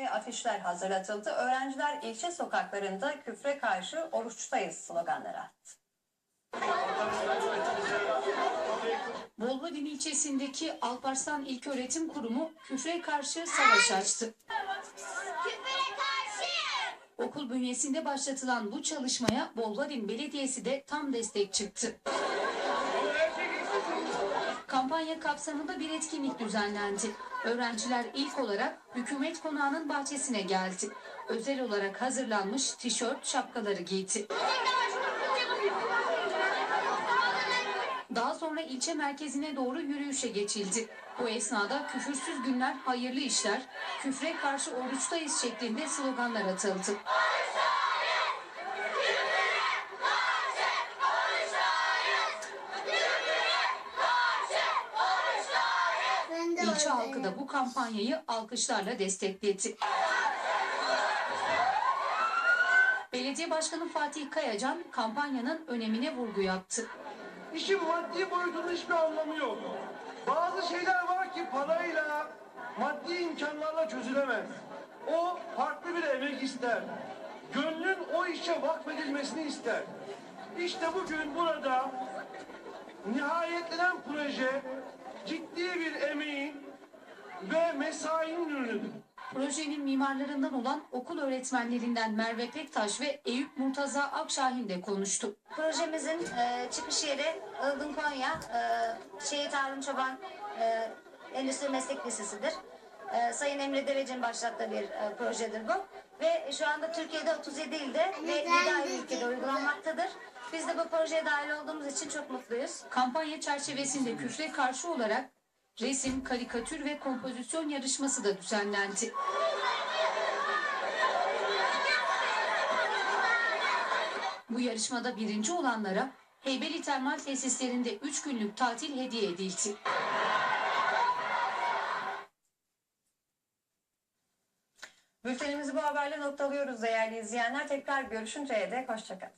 ve afişler hazırlatıldı. Öğrenciler ilçe sokaklarında küfre karşı oruçtayız sloganları attı. Bolvadin ilçesindeki Alparslan İlköğretim Kurumu küfre karşı savaş açtı. Okul bünyesinde başlatılan bu çalışmaya Bolvadin Belediyesi de tam destek çıktı. Kampanya kapsamında bir etkinlik düzenlendi. Öğrenciler ilk olarak hükümet konağının bahçesine geldi. Özel olarak hazırlanmış tişört, şapkaları giydi. Daha sonra ilçe merkezine doğru yürüyüşe geçildi. Bu esnada küfürsüz günler hayırlı işler, küfre karşı oruçtayız şeklinde sloganlar atıldı. Ben de İlçe halkı da bu kampanyayı alkışlarla destekledi. Belediye Başkanı Fatih Kayacan kampanyanın önemine vurgu yaptı. İşin maddi boyutunun hiçbir anlamı yok. Bazı şeyler var ki parayla, maddi imkanlarla çözülemez. O farklı bir emek ister. Gönlün o işe vakfedilmesini ister. İşte bugün burada nihayetlenen proje ciddi bir emeğin ve mesainin ürünüdür. Projenin mimarlarından olan okul öğretmenlerinden Merve Pektaş ve Eyüp Murtaza Akşahin de konuştu. Projemizin e, çıkış yeri Ilgın Konya, e, Şehit Harun Çoban e, Endüstri Meslek Lisesi'dir. E, Sayın Emre Derece'nin başlattığı bir e, projedir bu. Ve şu anda Türkiye'de 37 ilde ve 7 ayrı ülkede uygulanmaktadır. Biz de bu projeye dahil olduğumuz için çok mutluyuz. Kampanya çerçevesinde küfre karşı olarak resim, karikatür ve kompozisyon yarışması da düzenlendi. Bu yarışmada birinci olanlara Heybeli Termal Tesislerinde 3 günlük tatil hediye edildi. Bültenimizi bu haberle noktalıyoruz değerli izleyenler. Tekrar görüşünceye dek hoşçakalın.